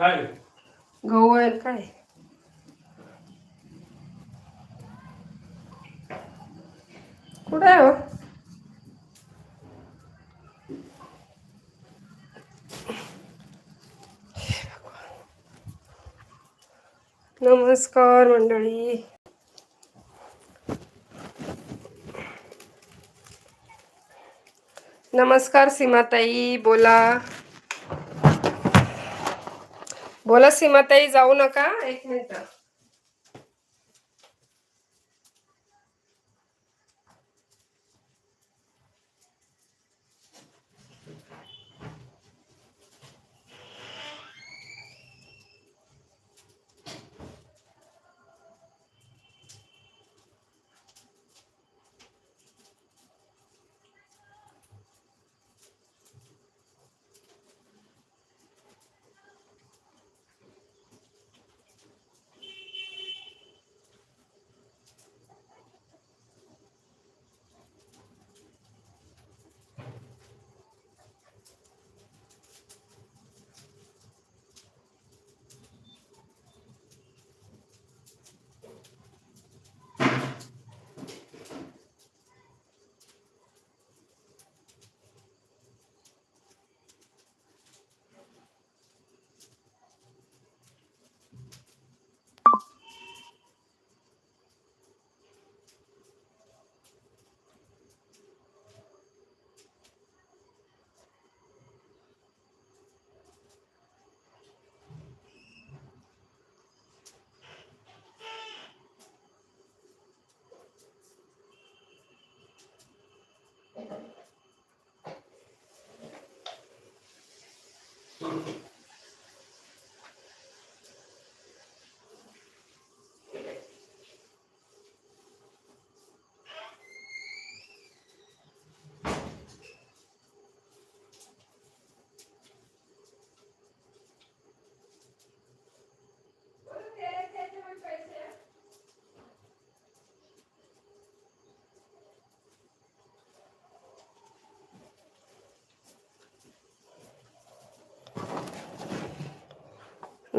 काय? गहू आहे काय? कुठं आहे हो? नमस्कार मंडळी. नमस्कार सीमाताई बोला. बोला सीमाताई जाऊ नका. एक मिनिट.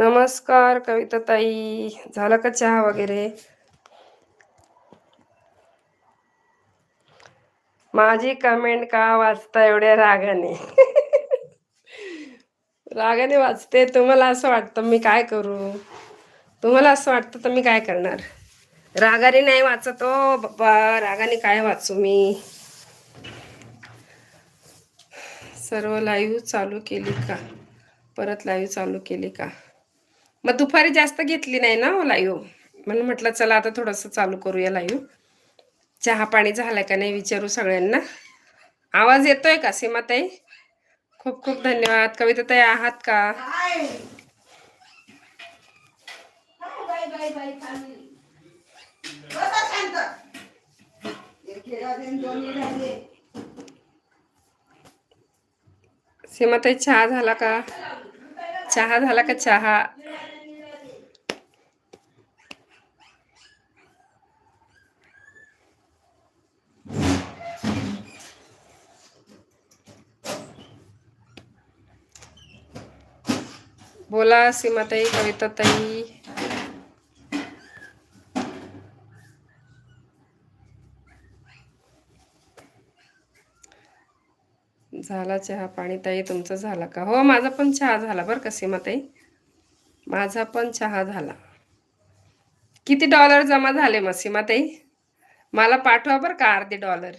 नमस्कार कविता ताई झाला का चहा वगैरे? माझी कमेंट का वाचता एवढ्या रागाने? रागाने वाचते. तुम्हाला असं वाटतं मी काय करू? तुम्हाला असं वाटतं तर मी काय करणार? रागाने नाही वाचत ओ बाबा. रागाने काय वाचू मी? सर्व लाईव्ह चालू केली का? परत लाईव्ह चालू केली का? मग दुपारी जास्त घेतली नाही ना लाईव्ह म्हणून म्हटलं चला आता थोडंसं चालू करूया लाईव्ह चहा पाणी झालं का नाही विचारू सगळ्यांना. आवाज येतोय का सीमाताई? खूप खूप धन्यवाद. कविता ताई आहात का? सीमाताई चहा झाला का? चहा झाला का चहा? बोला सीमाताई कविता ताई झाला चहा पाणी. ताई तुमचं झाला का? हो माझा पण चहा झाला बरं का सीमाताई? माझा पण चहा झाला. किती डॉलर जमा झाले मग सीमाताई? मला पाठवा बरं का अर्धे डॉलर.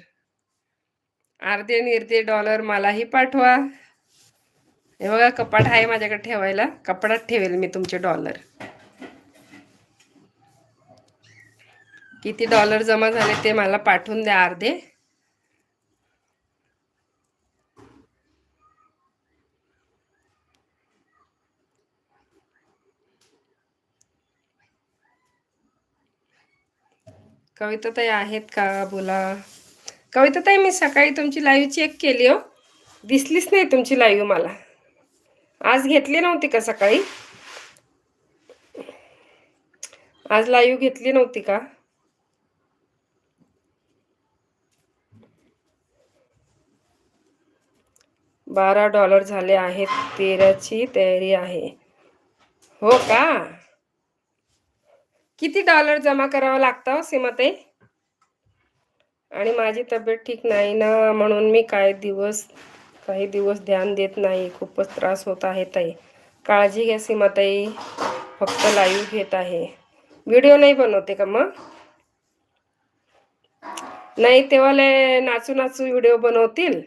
अर्धे निर्धे डॉलर मलाही पाठवा. हे बघा कपाट आहे माझ्याकडे ठेवायला. कपाटात ठेवेल मी तुमचे डॉलर किती डॉलर जमा झाले ते मला पाठवून द्या अर्धे. कविता ताई आहेत का? बोला. कविता ताई मी सकाळी तुमची लाईव्ह चेक केली हो. दिसलीच नाही तुमची लाईव्ह मला. आज घेतली नव्हती का सकाळी? आज लाईव्ह घेतली नव्हती का? बारा डॉलर झाले आहेत तेराची तयारी आहे. हो का? किती डॉलर जमा करावं लागतं हो आणि माझी तब्येत ठीक नाही ना म्हणून मी काय दिवस काही दिवस ध्यान देत नाही. खूपच त्रास होत आहे ताई. काळजी घ्या सीमाताई. फक्त लाईव्ह घेत आहे. व्हिडिओ नाही बनवते का मग? नाही तेव्हाले नाचू नाचू व्हिडिओ बनवतील.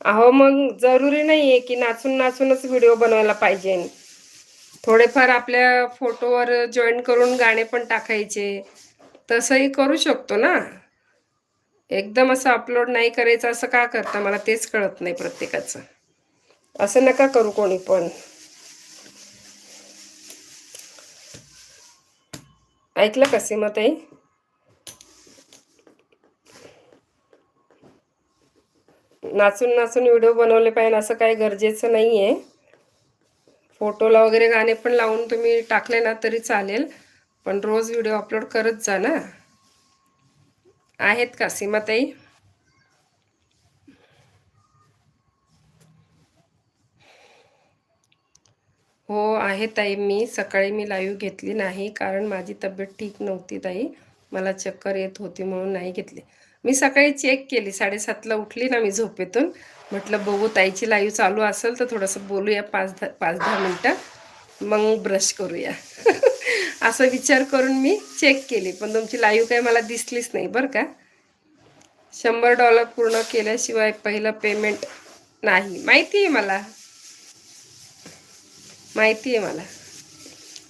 अहो मग जरुरी नाही आहे की नाचून नाचूनच व्हिडिओ बनवायला पाहिजे. थोडेफार आपल्या फोटोवर जॉईन करून गाणे पण टाकायचे. तसंही करू शकतो ना? एकदम असं अपलोड नाही करायचं असं का करता? मला तेच कळत नाही प्रत्येकाचं. असं नका करू कोणी पण. ऐकलं का सीमाताई? नाचून नाचून व्हिडिओ बनवले पाहिजे असं काही गरजेचं नाही आहे फोटोला वगैरे गाणे पण लावून तुम्ही टाकले ना तरी चालेल पण रोज व्हिडिओ अपलोड करत जा ना. आहेत का? सीमाताई? हो आहे ताई. मी सकाळी मी लाईव्ह घेतली नाही कारण माझी तब्येत ठीक नव्हती ताई. मला चक्कर येत होती म्हणून नाही घेतली. मी सकाळी चेक केली. साडेसातला उठली ना मी झोपेतून. म्हटलं बघू ताईची लाईव्ह चालू असेल तर थोडंसं बोलूया पाच दहा पाच दहा मिनटं. मग ब्रश करूया. असा विचार करून मी चेक केली. पण तुमची लाईव्ह काही मला दिसलीच नाही बरं का. शंभर डॉलर पूर्ण केल्याशिवाय पहिलं पेमेंट नाही. माहिती आहे मला. माहिती आहे मला.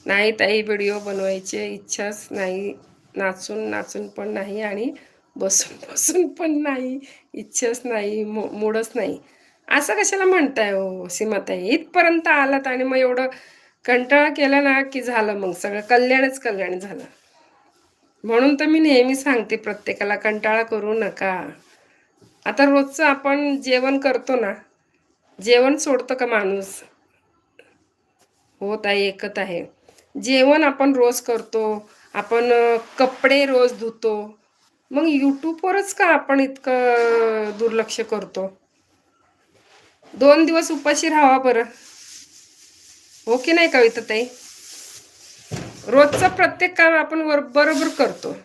नाही ताई व्हिडिओ बनवायची इच्छाच नाही. नाचून नाचून पण नाही आणि बसून बसून पण नाही. इच्छाच नाही मू मूडच नाही. असं कशाला म्हणताय हो सीमाताई? इथपर्यंत आलात आणि मग एवढं कंटाळा केला ना की झालं मग सगळं कल्याणच कल्याण झालं. म्हणून तर मी नेहमी सांगते प्रत्येकाला कंटाळा करू नका. आता रोजचं आपण जेवण करतो ना जेवण सोडतं का माणूस? होत आहे एकत आहे. जेवण आपण रोज करतो आपण कपडे रोज धुतो मग यूट्यूबवरच का आपण इतकं दुर्लक्ष करतो? दोन दिवस उपाशी राहावा बरं. हो की नाही कविता ताई? रोजचं प्रत्येक काम आपण वर बरोबर करतो.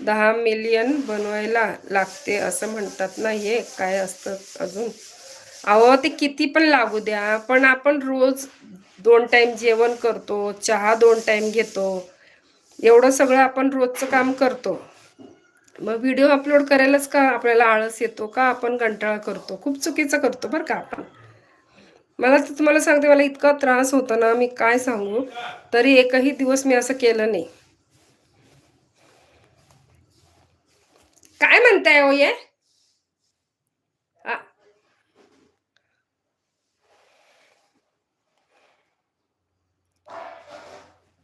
दहा मिलियन बनवायला लागते असं म्हणतात ना हे. काय असतं अजून? अहो ते किती पण लागू द्या पण आपण रोज दोन टाईम जेवण करतो चहा दोन टाईम घेतो. एवढं सगळं आपण रोजचं काम करतो. मग व्हिडिओ अपलोड करायलाच का आपल्याला आळस येतो? का आपण कंटाळा करतो? खूप चुकीचं करतो बरं का आपण. मला तर तुम्हाला सांगते मला इतका त्रास होता ना मी काय सांगू? तरी एकही दिवस मी असं केलं नाही. काय म्हणताय हो ये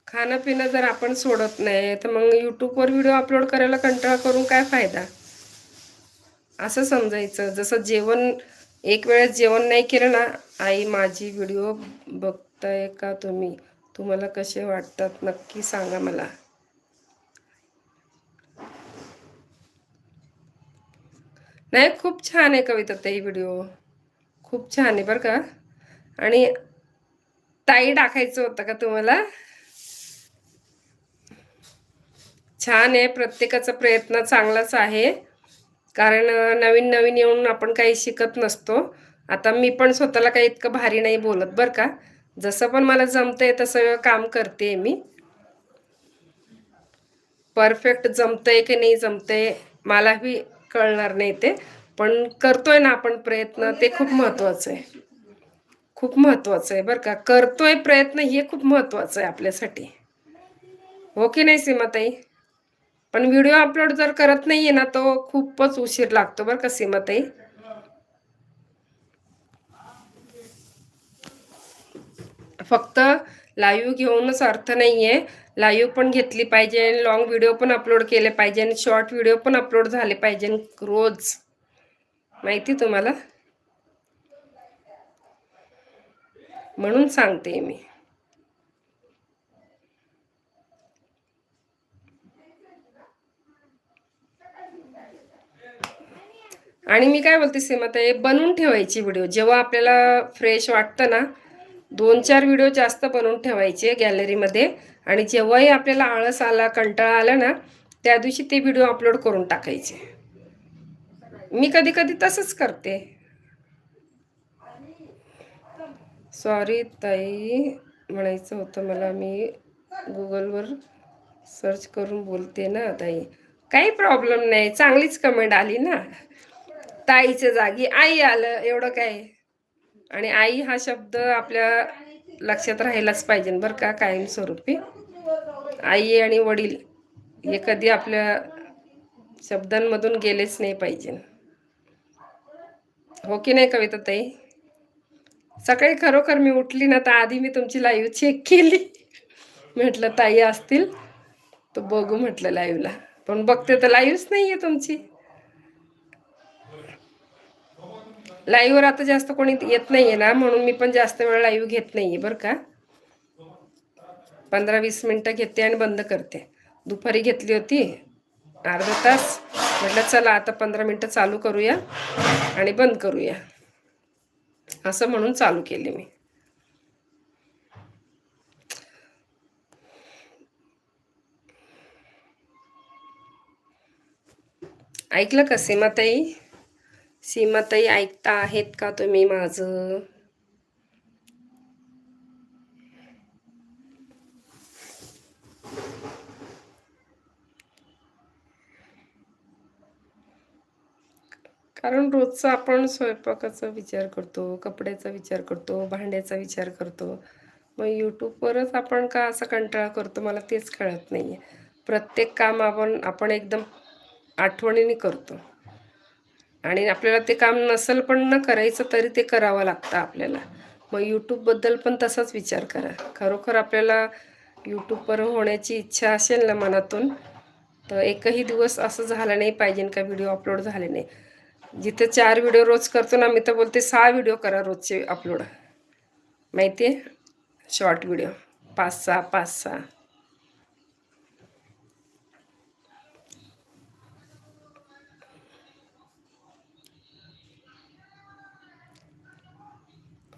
खाणं पिणं जर आपण सोडत नाही तर मग यूट्यूबवर व्हिडिओ अपलोड करायला कंटाळा करून काय फायदा? असं समजायचं जसं जेवण एक वेळेस जेवण नाही केलं ना आई माझी व्हिडिओ बघताय का तुम्ही? तुम्हाला कसे वाटतात नक्की सांगा मला. नाही खूप छान आहे कविता ताई व्हिडिओ खूप छान आहे बरं का. आणि ताई टाकायचं होतं का तुम्हाला? छान आहे प्रत्येकाचा प्रयत्न चांगलाच आहे. कारण नवीन नवीन येऊन आपण काही शिकत नसतो. आता मी पण स्वतःला काही इतकं भारी नाही बोलत बरं का. जसं पण मला जमतंय तसं काम करते मी. परफेक्ट जमतंय की नाही जमतंय मलाही कळणार नाही ते. पण करतोय ना आपण प्रयत्न ते खूप महत्त्वाचं आहे. खूप महत्त्वाचं आहे बरं का. करतोय प्रयत्न हे खूप महत्त्वाचं आहे आपल्यासाठी. हो की नाही सीमाताई? पण व्हिडिओ अपलोड जर करत नाहीये ना तो खूपच उशीर लागतो बरं का सीमाताई. फक्त लाईव्ह घेऊनच अर्थ नाहीये. लाईव्ह पण घेतली पाहिजे लॉंग व्हिडिओ पण अपलोड केले पाहिजे आणि शॉर्ट व्हिडिओ पण अपलोड झाले पाहिजे रोज. माहिती तुम्हाला? म्हणून सांगते मी. आणि मी काय बोलते सीमाताई बनवून ठेवायची व्हिडिओ जेव्हा आपल्याला फ्रेश वाटतं ना दोन चार व्हिडिओ जास्त बनवून ठेवायचे गॅलरीमध्ये आणि जेव्हाही आपल्याला आळस आला कंटाळा आला ना त्या दिवशी ते व्हिडिओ अपलोड करून टाकायचे. मी कधी कधी तसंच करते. सॉरी ताई म्हणायचं होतं मला मी गुगलवर सर्च करून बोलते ना ताई. काही प्रॉब्लेम नाही चांगलीच कमेंट आली ना. ताईच्या जागी. आई आलं एवढं काय? आणि आई हा शब्द आपल्या लक्षात राहायलाच पाहिजे बरं का कायमस्वरूपी. आई आणि वडील हे कधी आपल्या शब्दांमधून गेलेच नाही पाहिजे. हो की नाही कविता ताई? सकाळी खरोखर मी उठली ना तर आधी मी तुमची लाईव्ह चेक केली. म्हटलं ताई असतील तर बघू म्हटलं लाईव्हला पण बघते तर लाईव्हच नाही आहे तुमची. लाईव्हवर आता जास्त कोणी येत नाहीये ना म्हणून मी पण जास्त वेळ लाईव्ह घेत नाहीये बरं का. पंधरा वीस मिनटं घेते आणि बंद करते. दुपारी घेतली होती अर्धा तास. म्हटलं चला आता पंधरा मिनटं चालू करूया आणि बंद करूया. असं म्हणून चालू केली मी. ऐकलं का सीमाताई? सीमाताई ऐकता आहेत का तुम्ही माझं? कारण रोजचा आपण स्वयंपाकाचा विचार करतो कपड्याचा विचार करतो भांड्याचा विचार करतो. मग यूट्यूबवरच आपण का असा कंटाळा करतो? मला तेच कळत नाही आहे प्रत्येक काम आपण आपण एकदम आठवणीने करतो. आणि आपल्याला ते काम नसेल पण न करायचं तरी ते करावं लागतं आपल्याला. मग यूट्यूबबद्दल पण तसाच विचार करा. खरोखर आपल्याला यूट्यूबवर होण्याची इच्छा असेल ना मनातून तर एकही दिवस असं झालं नाही पाहिजे का व्हिडिओ अपलोड झाले नाही. जिथे चार व्हिडिओ रोज करतो ना मी तर बोलते सहा व्हिडिओ करा रोजचे अपलोड माहिती आहे शॉर्ट व्हिडिओ पाच सहा पाच सहा.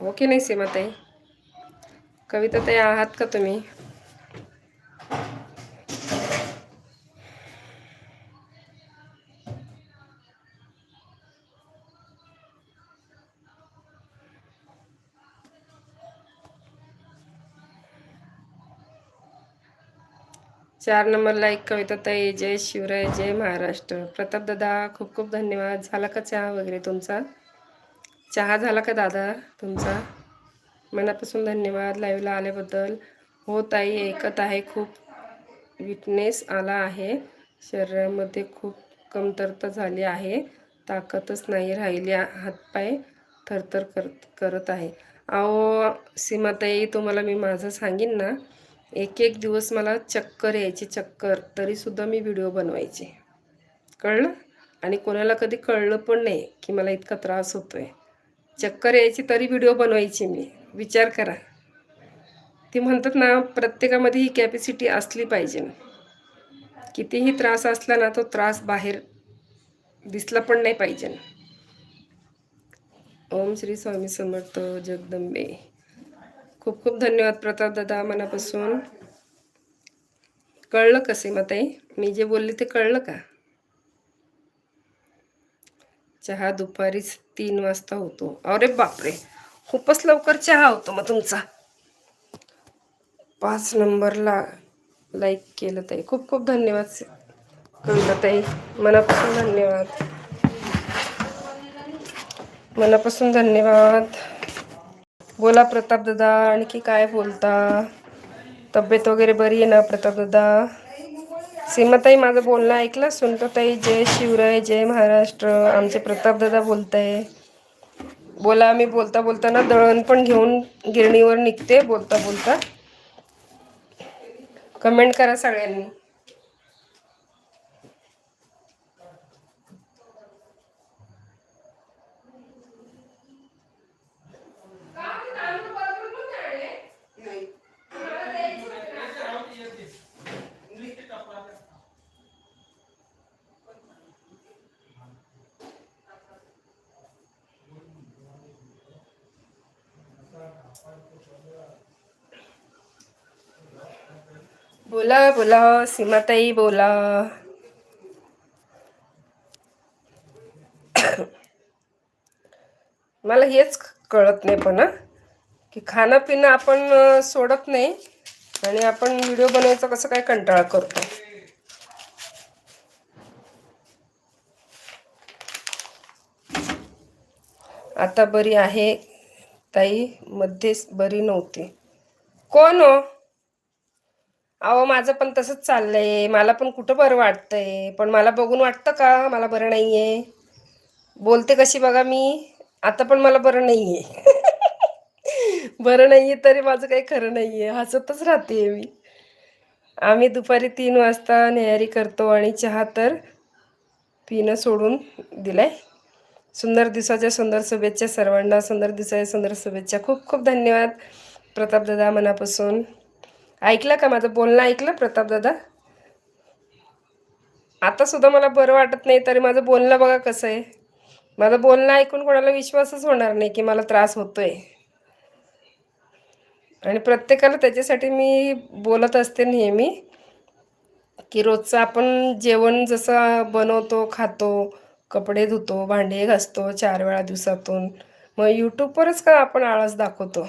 हो की नाही सीमाताई. कविता ताई आहात का तुम्ही? चार नंबरला एक कविता ताई जय शिवराय जय महाराष्ट्र. प्रताप दादा खूप खूप धन्यवाद. झाला का चहा वगैरे तुमचा? चहा झाला का दादा तुमचा? मनापासून धन्यवाद. लाईव्हला आल्याबद्दल. हो ताई ऐकत आहे. खूप विटनेस आला आहे. शरीरामध्ये खूप कमतरता झाली आहे. ताकदच नाही राहिली. हातपाय थरथर करत करत आहे. अहो सीमाताई तुम्हाला मी माझं सांगेन ना एक एक दिवस मला चक्कर यायची चक्कर. तरीसुद्धा मी व्हिडिओ बनवायचे. कळलं? आणि कोणाला कधी कळलं पण नाही की मला इतका त्रास होतो आहे चक्कर यायची तरी व्हिडिओ बनवायची मी. विचार करा. ती म्हणतात ना प्रत्येकामध्ये ही कॅपॅसिटी असली पाहिजे कितीही त्रास असला ना तो त्रास बाहेर दिसला पण नाही पाहिजे ओम श्री स्वामी समर्थ जगदंबे. खूप खूप धन्यवाद प्रताप दादा मनापासून. कळलं का सीमाताई? मी जे बोलले ते कळलं का? चहा दुपारीच तीन वाजता होतो. अरे बापरे! खूपच लवकर चहा होतो मग तुमचा. पाच नंबरला लाईक केलं ताई. खूप खूप धन्यवाद कविता ताई. मनापासून धन्यवाद. मनापासून धन्यवाद. बोला प्रताप दादा आणखी काय बोलता? तब्येत वगैरे बरी आहे ना प्रताप दादा? सीमाताई माझं बोलणं ऐकलं सुनताई जय शिवराय जय महाराष्ट्र आमचे प्रतापदादा बोलत आहे बोला मी बोलता बोलताना दळण पण घेऊन गिरणीवर निघते बोलता बोलता. कमेंट करा सगळ्यांनी. बोला बोला सीमाताई बोला. मला हेच कळत नाही पण की खाणं पिणं आपण सोडत नाही आणि आपण व्हिडिओ बनवायचा कसं काय कंटाळा करतो? आता बरी आहे ताई मध्येच बरी नव्हती. कोण हो? अहो माझं पण तसंच चाललंय. मला पण कुठं बरं वाटतंय? पण मला बघून वाटतं का? मला बरं नाही आहे बोलते कशी बघा मी? आता पण मला बरं नाही आहे बरं नाही आहे तरी माझं काही खरं नाही आहे हसतच राहते मी. आम्ही दुपारी तीन वाजता नेहारी करतो आणि चहा तर पिणं सोडून दिलाय. सुंदर दिवसाच्या सुंदर शुभेच्छा सर्वांना. सुंदर दिवसाच्या सुंदर शुभेच्छा. खूप खूप धन्यवाद. प्रताप दादा मनापासून. ऐकलं का माझं? बोलणं ऐकलं? प्रताप दादा? आता सुद्धा मला बरं वाटत नाही तरी माझं बोलणं बघा कसं आहे. माझं बोलणं ऐकून कोणाला विश्वासच होणार नाही की मला त्रास होतोय. आणि प्रत्येकाला त्याच्यासाठी मी बोलत असते नेहमी की रोजचं आपण जेवण जसं बनवतो खातो कपडे धुतो भांडे घासतो चार वेळा दिवसातून. मग यूट्यूबवरच का आपण आळस दाखवतो?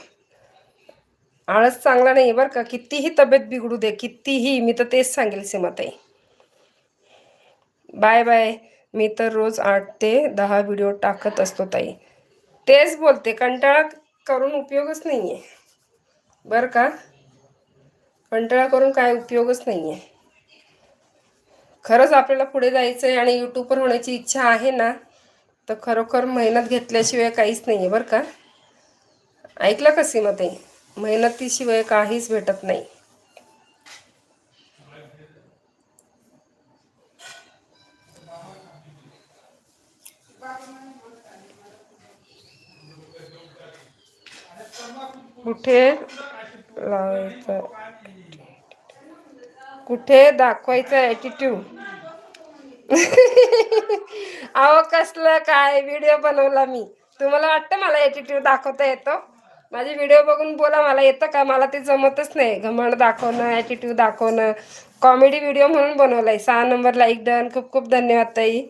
आळस चांगला नाही बरं का. कितीही तब्येत बिघडू दे कितीही. मी तर तेच सांगेल सीमाताई. Bye bye. मी तर रोज आठ ते दहा व्हिडिओ टाकत असतो ताई. तेच बोलते कंटाळा करून उपयोगच नाही आहे बरं का? कंटाळा करून काय उपयोगच नाही आहे खरंच आपल्याला पुढे जायचं आहे आणि यूट्यूबवर होण्याची इच्छा आहे ना तर खरोखर मेहनत घेतल्याशिवाय काहीच नाही आहे बरं का? ऐकलं का सीमाताई? मेहनतीशिवाय काहीच भेटत नाही. कुठे लावायचं? कुठे दाखवायचा ॲटिट्यूड अहो कसलं काय? व्हिडिओ बनवला मी. तुम्हाला वाटतं मला ॲटिट्यूड दाखवता येतो? माझे व्हिडिओ बघून बोला मला येतं का? मला ते जमतच नाही. घमंड दाखवणं ॲटिट्यूड दाखवणं. कॉमेडी व्हिडिओ म्हणून बनवलाय. सहा नंबर लाईक डन खूप खूप धन्यवाद ताई.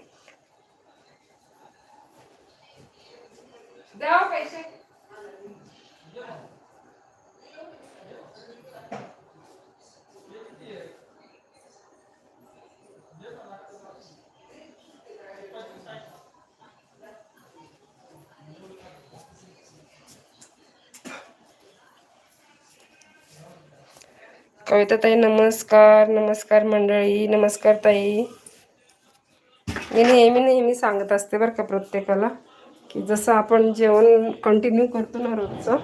द्या पैसे? कविता ताई नमस्कार नमस्कार मंडळी नमस्कार ताई. मी नेहमी नेहमी सांगत असते बरं का प्रत्येकाला की जसं आपण जेवण कंटिन्यू करतो ना रोजचं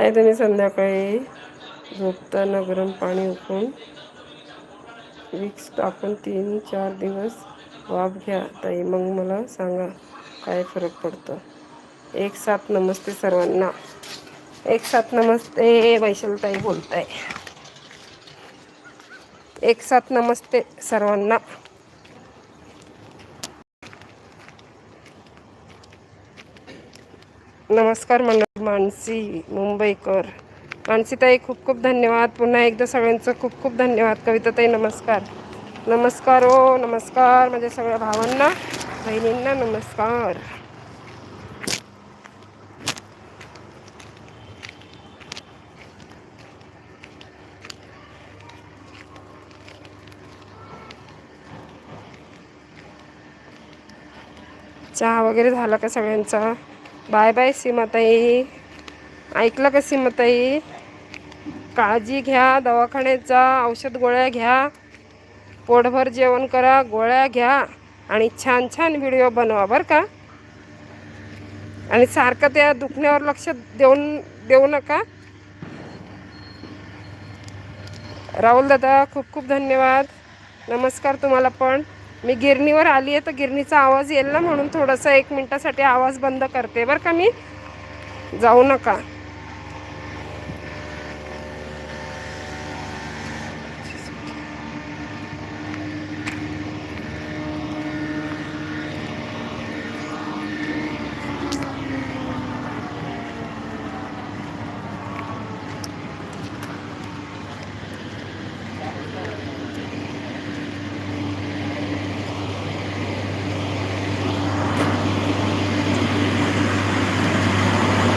काय तुम्ही संध्याकाळी झोपताना गरम पाणी उकळून विक्स टाकून तीन चार दिवस वाफ घ्या. ताई मग मला सांगा काय फरक पडतो. एक साथ नमस्ते सर्वांना. एक साथ नमस्ते वैशालताई बोलताय. एक साथ नमस्ते सर्वांना. नमस्कार मंडळ मानसी मुंबईकर. मानसीताई खूप खूप धन्यवाद. पुन्हा एकदा सगळ्यांचं खूप खूप धन्यवाद. कविताताई नमस्कार. नमस्कार ओ नमस्कार माझ्या सगळ्या भावांना बहिणींना नमस्कार. चहा वगैरे झाला का सगळ्यांचा? Bye bye Seematai. ऐकलं का सीमाताई? काळजी घ्या दवाखान्यात जा औषध गोळ्या घ्या. पोटभर जेवण करा गोळ्या घ्या आणि छान छान व्हिडिओ बनवा बरं का? आणि सारखं त्या दुखण्यावर लक्ष देऊन देऊ नका. राहुल दादा खूप खूप धन्यवाद. नमस्कार तुम्हाला पण. मी गिरणीवर आली आहे तर गिरणीचा आवाज येईल ना म्हणून थोडंसं एक मिनटासाठी आवाज बंद करते. बरं का मी? जाऊ नका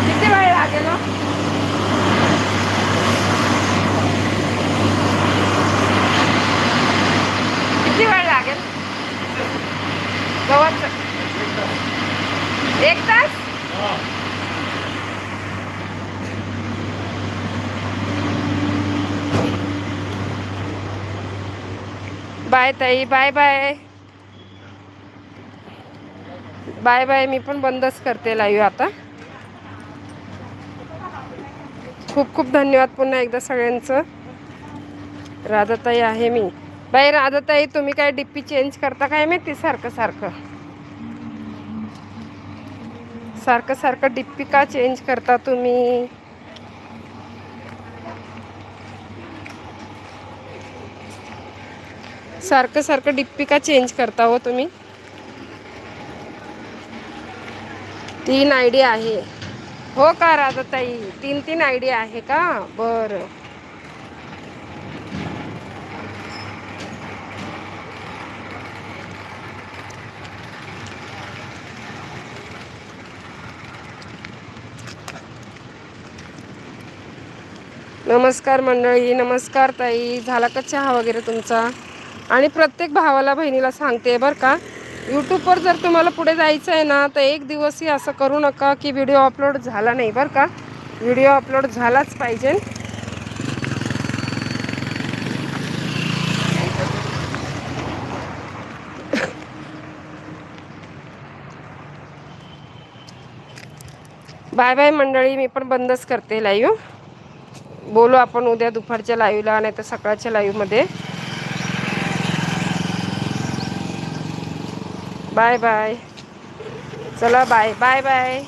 किती वेळ लागेल हो? किती वेळ लागेल गवत एक तास बाय ताई बाय बाय. बाय बाय मी पण बंदच करते लाईव्ह आता. खूप खूप धन्यवाद पुन्हा एकदा सगळ्यांचं. राधाताई आहे मी. बाई राधाताई तुम्ही काय डिप्पी चेंज करता काय माहिती? सारखं सारखं. सारखं सारखं डिप्पी का चेंज करता तुम्ही? सारखं सारखं डिप्पी का चेंज करता हो तुम्ही? तीन आय डी आहे. हो का राधाताई? तीन तीन आय डी आहे का? बरं. नमस्कार मंडळी नमस्कार ताई. झाला का चहा वगैरे तुमचा? आणि प्रत्येक भावाला बहिणीला सांगते बरं का यूट्यूबवर जर तुम्हाला पुढे जायचं आहे ना तर एक दिवसही असं करू नका की व्हिडिओ अपलोड झाला नाही बरं का. व्हिडिओ अपलोड झालाच पाहिजे. बाय बाय मंडळी मी पण बंदच करते लाईव्ह बोलू आपण उद्या दुपारच्या लाईव्हला नाही तर सकाळच्या लाईव्हमध्ये बाय बाय. चला बाय बाय बाय.